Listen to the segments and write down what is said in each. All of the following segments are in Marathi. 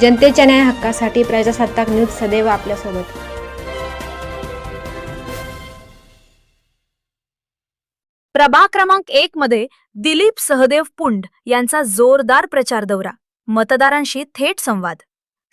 जनतेच्या न्याय हक्कासाठी प्रजासत्ताक न्यूज सदैव आपल्यासोबत. प्रभाग क्रमांक एक मध्ये दिलीप सहदेव पुंड यांचा जोरदार प्रचार दौरा मतदारांशी थेट संवाद.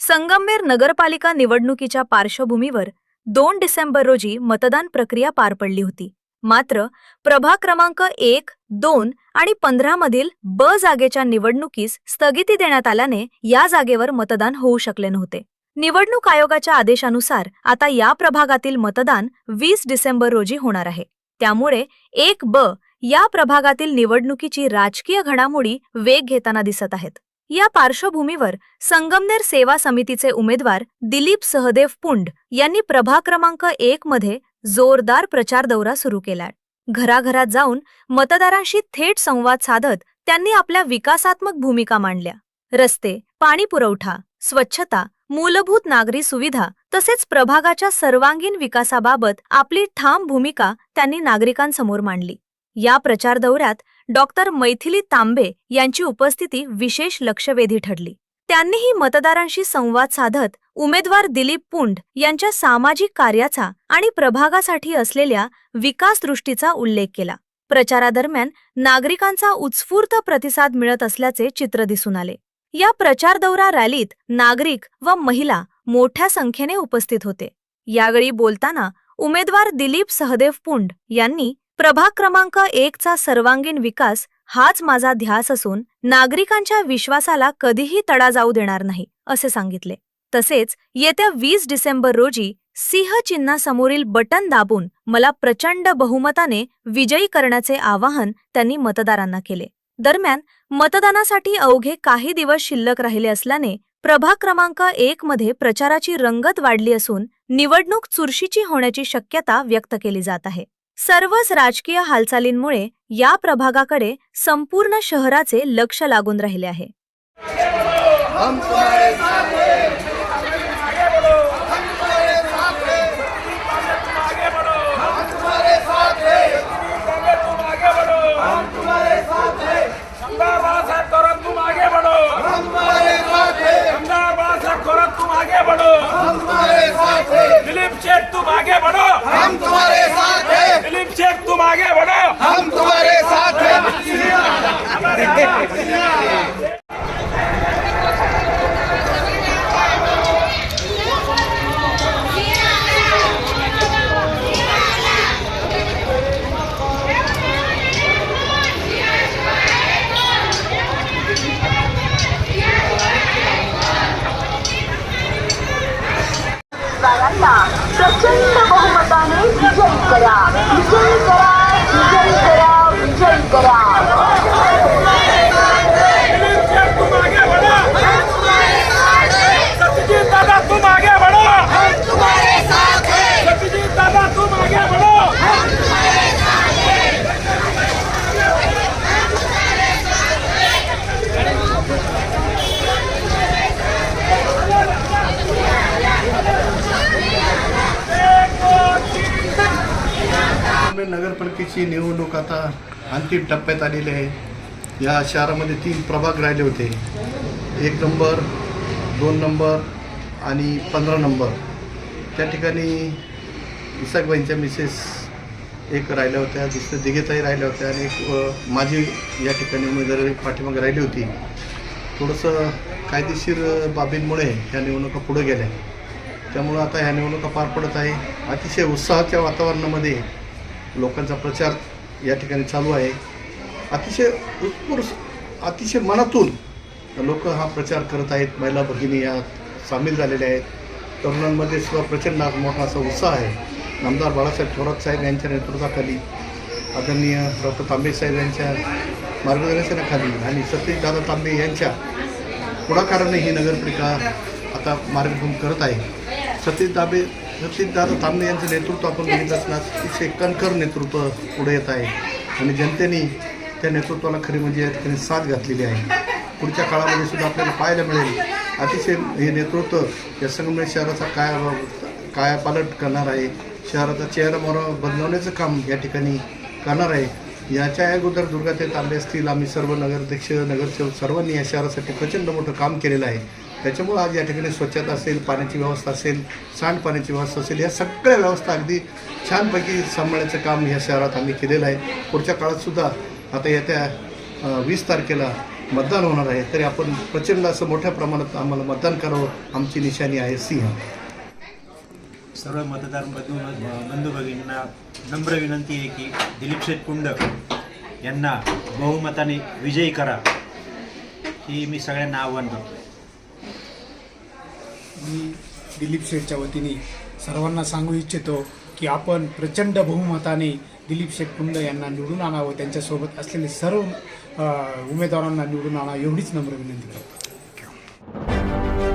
संगमनेर नगरपालिका निवडणुकीच्या पार्श्वभूमीवर दोन डिसेंबर रोजी मतदान प्रक्रिया पार पडली होती. मात्र प्रभाग क्रमांक एक दोन आणि पंधरा मधील ब जागेच्या निवडणुकीस स्थगिती देण्यात आल्याने या जागेवर मतदान होऊ शकले नव्हते. निवडणूक आयोगाच्या आदेशानुसार आता या प्रभागातील मतदान वीस डिसेंबर रोजी होणार आहे. त्यामुळे एक ब या प्रभागातील निवडणुकीची राजकीय घडामोडी वेग घेताना दिसत आहेत. या पार्श्वभूमीवर संगमनेर सेवा समितीचे उमेदवार दिलीप सहदेव पुंड यांनी प्रभाग क्रमांक एक मध्ये जोरदार प्रचार दौरा सुरू केलाय. घराघरात जाऊन मतदारांशी थेट संवाद साधत त्यांनी आपल्या विकासात्मक भूमिका मांडल्या. रस्ते पाणी पुरवठा स्वच्छता मूलभूत नागरी सुविधा तसेच प्रभागाच्या सर्वांगीण विकासाबाबत आपली ठाम भूमिका त्यांनी नागरिकांसमोर मांडली. या प्रचार दौऱ्यात डॉक्टर मैथिली तांबे यांची उपस्थिती विशेष लक्षवेधी ठरली. त्यांनीही मतदारांशी संवाद साधत उमेदवार दिलीप पुंड यांच्या सामाजिक कार्याचा आणि प्रभागासाठी असलेल्या विकास दृष्टीचा उल्लेख केला. प्रचारादरम्यान नागरिकांचा उत्स्फूर्त प्रतिसाद मिळत असल्याचे चित्र दिसून आले. या प्रचार दौरा रॅलीत नागरिक व महिला मोठ्या संख्येने उपस्थित होते. यावेळी बोलताना उमेदवार दिलीप सहदेव पुंड यांनी प्रभाग क्रमांक एकचा सर्वांगीण विकास हाच माझा ध्यास असून नागरिकांच्या विश्वासाला कधीही तडा जाऊ देणार नाही असे सांगितले. तसेच येत्या वीस डिसेंबर रोजी सिंह चिन्हासमोरील बटन दाबून मला प्रचंड बहुमताने विजयी करण्याचे आवाहन त्यांनी मतदारांना केले. दरम्यान मतदानासाठी अवघे काही दिवस शिल्लक राहिले असल्याने प्रभाग क्रमांक एक मध्ये प्रचाराची रंगत वाढली असून निवडणूक चुरशीची होण्याची शक्यता व्यक्त केली जात आहे. सर्वच राजकीय हालचालींमुळे या प्रभागाकडे संपूर्ण शहराचे लक्ष लागून राहिले आहे हम तुम्हारे साथ हैं हम तुम्हारे साथ हैं तुम आगे बढ़ो हम तुम्हारे साथ हैं शमदार साहब करत तुम आगे बढ़ो हम तुम्हारे साथ हैं शमदार साहब करत तुम आगे बढ़ो हम तुम्हारे साथ हैं दिलीप शेख तुम आगे बढ़ो हम तुम्हारे साथ शेख तुम आगे बढ़ो। हम तुम्हारे साथ हैं। प्रचंड बहुमताने विजयी करा विजयी करा विजयी करा विजयी करा दिलीप शेख तुम आगे बढ़ो सत्यजीत दादा तुम आगे बढ़ो सत्यजीत दादा तुम आगे बढ़ो संगमनेर नगरपालिकेची निवडणूक आता अंतिम टप्प्यात आलेली आहे. या शहरामध्ये तीन प्रभाग राहिले होते. एक नंबर दोन नंबर आणि पंधरा नंबर. त्या ठिकाणी इसाकबाईंच्या मिसेस एक राहिल्या होत्या दुसऱ्या दिघेताई राहिल्या होत्या आणि एक माझी या ठिकाणी उमेदवारी पाठीमागे राहिली होती. थोडंसं कायदेशीर बाबींमुळे ह्या निवडणुका पुढे गेल्या. त्यामुळं आता ह्या निवडणुका पार पडत आहे. अतिशय उत्साहाच्या वातावरणामध्ये लोकांचा प्रचार या ठिकाणी चालू आहे. अतिशय उत्स्फूर्त अतिशय मनातून लोक हा प्रचार करत आहेत. महिला भगिनी यात सामील झालेल्या आहेत. तरुणांमध्ये सुद्धा प्रचंड मोठा असा उत्साह आहे. आमदार बाळासाहेब थोरात साहेब यांच्या नेतृत्वाखाली आदरणीय डॉक्टर तांबे साहेब यांच्या मार्गदर्शनाखाली आणि सतीश दादा तांबे यांच्या पुढाकाराने ही नगरपालिका आता मार्गक्रम करत आहे. सतीश दाबे दादा तांबे यांचं नेतृत्व आपण बघितलं असणार. अतिशय कणखर नेतृत्व पुढे येत आहे. आणि जनतेने त्या नेतृत्वाला खरी म्हणजे या ठिकाणी साथ घातलेली आहे. पुढच्या काळामध्ये सुद्धा आपल्याला पाहायला मिळेल. अतिशय हे नेतृत्व या संगमनेर शहराचा काय कायापालट करणार आहे. शहराचा चेहरा मोहरा बदलवण्याचं काम या ठिकाणी करणार आहे. याच्या अगोदर दुर्गाते तांबे असतील. आम्ही सर्व नगराध्यक्ष नगरसेवक सर्वांनी या शहरासाठी प्रचंड मोठं काम केलेलं आहे. त्याच्यामुळं आज या ठिकाणी स्वच्छता असेल पाण्याची व्यवस्था असेल सांडपाण्याची व्यवस्था असेल या सगळ्या व्यवस्था अगदी छानपैकी सांभाळण्याचं काम या शहरात आम्ही केलेलं आहे. पुढच्या काळातसुद्धा आता येत्या वीस तारखेला मतदान होणार आहे. तरी आपण प्रचंड असं मोठ्या प्रमाणात आम्हाला मतदान करावं आमची निशाणी आहे सिंह. सर्व मतदार बंधू बंधू भगिनींना नम्र विनंती आहे की दिलीप शेठ कुंड यांना बहुमताने विजयी करा. ही मी सगळ्यांना आव्हान करतो. मी दिलीप शेठच्या वतीने सर्वांना सांगू इच्छितो की आपण प्रचंड बहुमताने दिलीप शेठ कुंड यांना निवडून आणावं त्यांच्यासोबत असलेले सर्व उमेदवारांना निवडून आणा एवढीच नम्र विनंती करतो.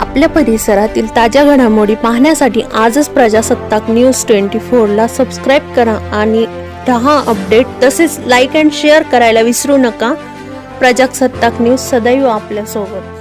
आपल्या परिसरातील ताज्या घडामोडी पाहण्यासाठी आजच प्रजासत्ताक न्यूज ट्वेंटी फोरला सबस्क्राईब करा आणि रहा अपडेट तसेच लाईक अँड शेअर करायला विसरू नका. प्रजासत्ताक न्यूज सदैव आपल्यासोबत.